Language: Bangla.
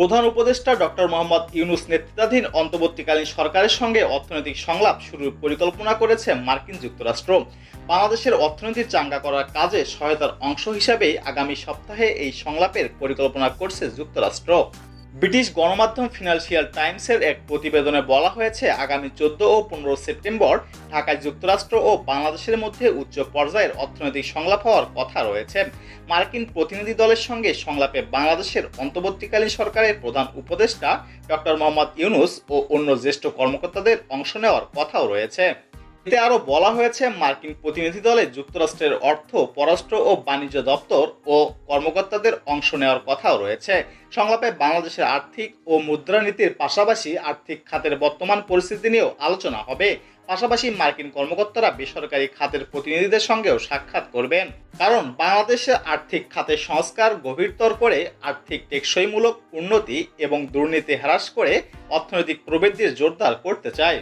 প্রধান উপদেষ্টা ডক্টর মোহাম্মদ ইউনুস নেতৃত্বাধীন অন্তর্বর্তীকালীন সরকারের সঙ্গে অর্থনৈতিক সংলাপ শুরুর পরিকল্পনা করেছে মার্কিন যুক্তরাষ্ট্র। বাংলাদেশের অর্থনীতি চাঙ্গা করার কাজে সহায়তার অংশ হিসাবেই আগামী সপ্তাহে এই সংলাপের পরিকল্পনা করছে যুক্তরাষ্ট্র। ব্রিটিশ গণমাধ্যম ফিনান্সিয়াল টাইমসের এক প্রতিবেদনে বলা হয়েছে, আগামী চোদ্দ ও পনেরো সেপ্টেম্বর ঢাকায় যুক্তরাষ্ট্র ও বাংলাদেশের মধ্যে উচ্চ পর্যায়ের অর্থনৈতিক সংলাপ হওয়ার কথা রয়েছে। মার্কিন প্রতিনিধি দলের সঙ্গে সংলাপে বাংলাদেশের অন্তর্বর্তীকালীন সরকারের প্রধান উপদেষ্টা ডক্টর মোহাম্মদ ইউনুস ও অন্য জ্যেষ্ঠ কর্মকর্তাদের অংশ নেওয়ার কথাও রয়েছে। এতে আরও বলা হয়েছে, মার্কিন প্রতিনিধি দলে যুক্তরাষ্ট্রের অর্থ, পররাষ্ট্র ও বাণিজ্য দপ্তর ও কর্মকর্তাদের অংশ নেওয়ার কথাও রয়েছে। সংলাপে বাংলাদেশের আর্থিক ও মুদ্রানীতির পাশাপাশি আর্থিক খাতের বর্তমান পরিস্থিতি নিয়েও আলোচনা হবে। পাশাপাশি মার্কিন কর্মকর্তারা বেসরকারি খাতের প্রতিনিধিদের সঙ্গেও সাক্ষাৎ করবেন। কারণ বাংলাদেশের আর্থিক খাতের সংস্কার গভীরতর করে আর্থিক টেকসইমূলক উন্নতি এবং দুর্নীতি হ্রাস করে অর্থনৈতিক প্রবৃদ্ধির জোরদার করতে চায়।